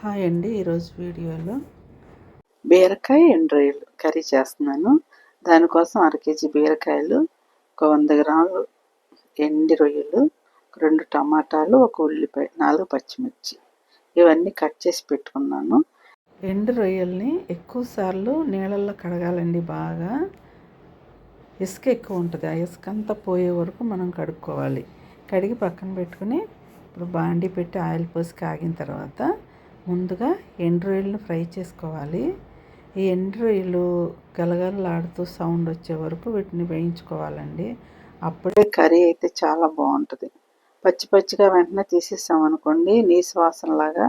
Hi అండి ఈరోజు వీడియోలో బీరకాయ ఎండు రొయ్యలు కర్రీ చేస్తున్నాను. దానికోసం అర కేజీ బీరకాయలు ఒక వంద గ్రాములు ఎండి రొయ్యలు రెండు టమాటాలు ఒక ఉల్లిపాయ నాలుగు పచ్చిమిర్చి. ఇవన్నీ కట్ చేసి పెట్టుకున్నాను. ఎండు రొయ్యల్ని ఎక్కువ సార్లు నీళ్ళల్లో కడగాలండి బాగా. ఇసుక ఎక్కువ ఉంటుంది ఆ ఇసుక అంతా పోయే వరకు మనం కడుక్కోవాలి. కడిగి పక్కన పెట్టుకుని ఇప్పుడు బాండి పెట్టి ఆయిల్ పోసి కాగిన తర్వాత ముందుగా ఎండు రొయ్యలను ఫ్రై చేసుకోవాలి. ఈ ఎండు రొయ్యలు గలగలలాడుతూ సౌండ్ వచ్చే వరకు వీటిని వేయించుకోవాలండి. అప్పుడే కర్రీ అయితే చాలా బాగుంటుంది. పచ్చి పచ్చిగా వెంటనే తీసేసాం అనుకోండి నీసు వాసనలాగా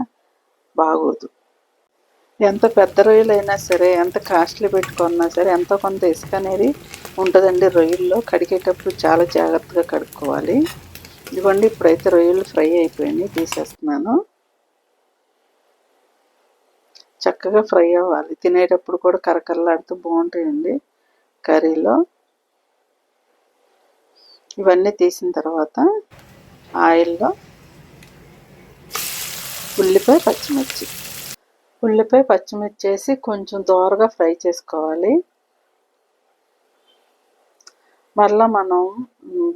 బాగోదు. ఎంత పెద్ద రొయ్యలు అయినా సరే ఎంత కాస్ట్లీ పెట్టుకున్నా సరే ఎంతో కొంత ఇసుక అనేది ఉంటుందండి రొయ్యల్లో. కడిగేటప్పుడు చాలా జాగ్రత్తగా కడుక్కోవాలి. ఇదిగోండి ఇప్పుడైతే రొయ్యలు ఫ్రై అయిపోయినాయి తీసేస్తున్నాను. చక్కగా ఫ్రై అవ్వాలి. తినేటప్పుడు కూడా కరకరలాడుతూ బాగుంటాయండి కర్రీలో. ఇవన్నీ తీసిన తర్వాత ఆయిల్లో ఉల్లిపాయ పచ్చిమిర్చి. ఉల్లిపాయ పచ్చిమిర్చి వేసి కొంచెం దోరగా ఫ్రై చేసుకోవాలి. మళ్ళీ మనం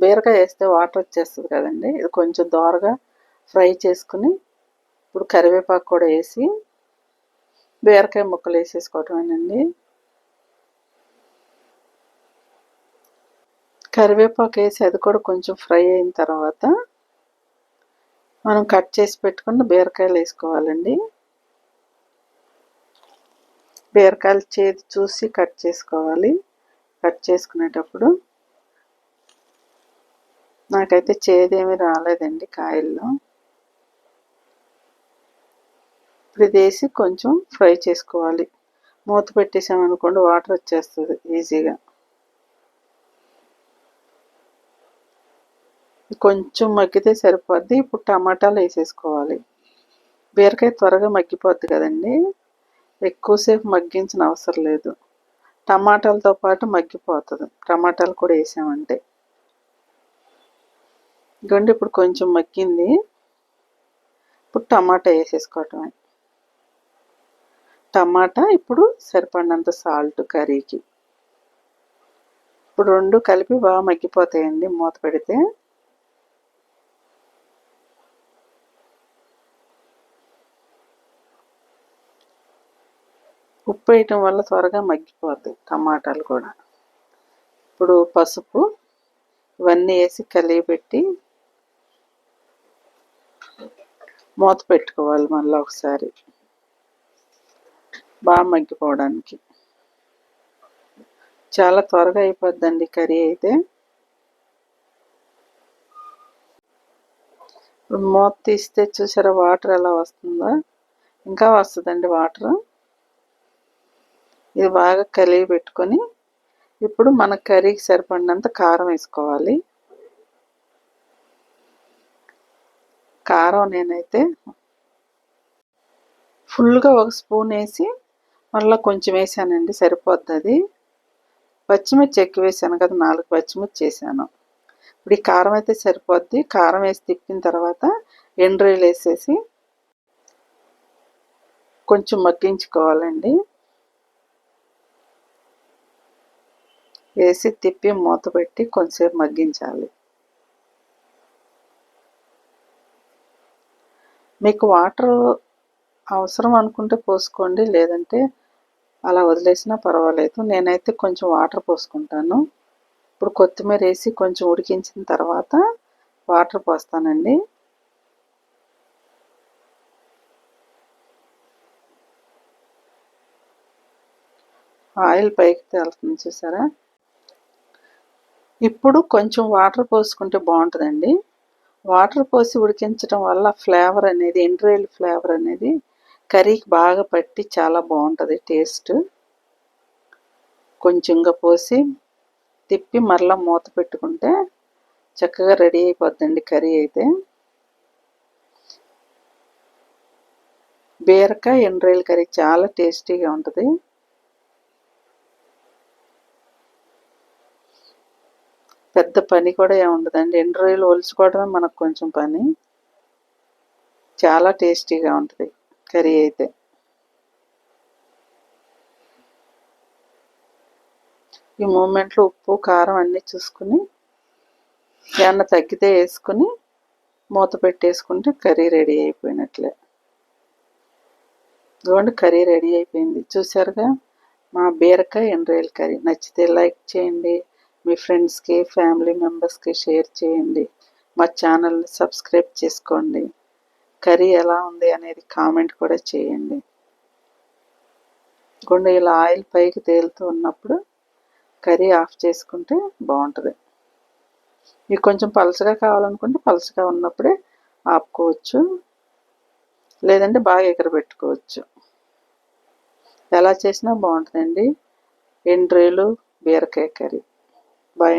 బీరకాయ వేస్తే వాటర్ వచ్చేస్తుంది కదండి. ఇది కొంచెం దోరగా ఫ్రై చేసుకుని ఇప్పుడు కరివేపాకు కూడా వేసి బీరకాయ ముక్కలు వేసేసుకోవటమేనండి కరివేపాకు వేసి అది కూడా కొంచెం ఫ్రై అయిన తర్వాత మనం కట్ చేసి పెట్టుకున్న బీరకాయలు వేసుకోవాలండి. బీరకాయలు చేతి చూసి కట్ చేసుకోవాలి. కట్ చేసుకునేటప్పుడు నాకైతే చేదేమీ రాలేదండి కాయల్లో. ఇప్పుడు ఇది వేసి కొంచెం ఫ్రై చేసుకోవాలి. మూత పెట్టేసామనుకోండి వాటర్ వచ్చేస్తుంది ఈజీగా. కొంచెం మగ్గితే సరిపోద్ది. ఇప్పుడు టమాటాలు వేసేసుకోవాలి. బీరకాయ త్వరగా మగ్గిపోద్ది కదండి. ఎక్కువసేపు మగ్గించిన అవసరం లేదు. టమాటాలతో పాటు మగ్గిపోతుంది. టమాటాలు కూడా వేసామంటే. ఇదిగోండి ఇప్పుడు కొంచెం మగ్గింది. ఇప్పుడు టమాటా వేసేసుకోవటమే. టమాటా ఇప్పుడు సరిపడినంత సాల్ట్ కర్రీకి. ఇప్పుడు రెండు కలిపి బాగా మగ్గిపోతాయండి మూత పెడితే. ఉప్పు వేయటం వల్ల త్వరగా మగ్గిపోతాయి టమాటాలు కూడా. ఇప్పుడు పసుపు ఇవన్నీ వేసి కలిగిపెట్టి మూత పెట్టుకోవాలి మళ్ళీ ఒకసారి. బాగా మగ్గిపోవడానికి. చాలా త్వరగా అయిపోద్దండి కర్రీ అయితే. ఇప్పుడు మూత తీస్తే చూసారా వాటర్ ఎలా వస్తుందో? ఇంకా వస్తుందండి వాటర్. ఇది బాగా కలిగి పెట్టుకొని ఇప్పుడు మన కర్రీకి సరిపడినంత కారం వేసుకోవాలి. కారం నేనైతే ఫుల్గా ఒక స్పూన్ వేసి మళ్ళీ కొంచెం వేసానండి సరిపోద్ది అది పచ్చిమిర్చి ఎక్కువ వేసాను కదా నాలుగు పచ్చిమిర్చి వేసాను. ఇప్పుడు ఈ కారం అయితే సరిపోద్ది. కారం వేసి తిప్పిన తర్వాత ఎండ్రాయిలు వేసేసి కొంచెం మగ్గించుకోవాలండి. వేసి తిప్పి మూత పెట్టి కొంచెంసేపు మగ్గించాలి. మీకు వాటర్ అవసరం అనుకుంటే పోసుకోండి లేదంటే అలా వదిలేసినా పర్వాలేదు. నేనైతే కొంచెం వాటర్ పోసుకుంటాను. ఇప్పుడు కొత్తిమీర వేసి కొంచెం ఉడికించిన తర్వాత వాటర్ పోస్తానండి. ఆయిల్ పైకి తేలుతుంది చూసారా? ఇప్పుడు కొంచెం వాటర్ పోసుకుంటే బాగుంటుందండి. వాటర్ పోసి ఉడికించడం వల్ల ఫ్లేవర్ అనేది ఎండ్రాయిల్ ఫ్లేవర్ అనేది కర్రీకి బాగా పట్టి చాలా బాగుంటుంది టేస్ట్. కొంచెంగా పోసి తిప్పి మరలా మూత పెట్టుకుంటే చక్కగా రెడీ అయిపోద్దండి కర్రీ అయితే. బీరకాయ ఎండ్రాయిల్ కర్రీ చాలా టేస్టీగా ఉంటుంది. పెద్ద పని కూడా ఏముండదండి ఎండ్రాయిలు ఒలుచుకోవడమే మనకు కొంచెం పని. చాలా టేస్టీగా ఉంటుంది. కర్రీ అయితే. ఈ మూమెంట్లో ఉప్పు కారం అన్నీ చూసుకుని ఏమన్నా తగ్గితే వేసుకుని మూత పెట్టేసుకుంటే కర్రీ రెడీ అయిపోయినట్లే. ఇదిగోండి కర్రీ రెడీ అయిపోయింది. చూసారుగా మా బీరకాయ ఎండ్రాయిల్ కర్రీ. నచ్చితే లైక్ చేయండి. మీ ఫ్రెండ్స్కి ఫ్యామిలీ మెంబర్స్కి షేర్ చేయండి. మా ఛానల్ని సబ్స్క్రైబ్ చేసుకోండి. కర్రీ ఎలా ఉంది అనేది కామెంట్ కూడా చేయండి. గుండె ఇలా ఆయిల్ పైకి తేలుతూ ఉన్నప్పుడు కర్రీ ఆఫ్ చేసుకుంటే బాగుంటుంది. మీకు కొంచెం పలచగా కావాలనుకుంటే పలచగా ఉన్నప్పుడే ఆపుకోవచ్చు. లేదంటే బాగా ఎగరబెట్టుకోవచ్చు ఎలా చేసినా బాగుంటుందండి. ఎండ్రేలు బీరకాయ కర్రీ. బాయ్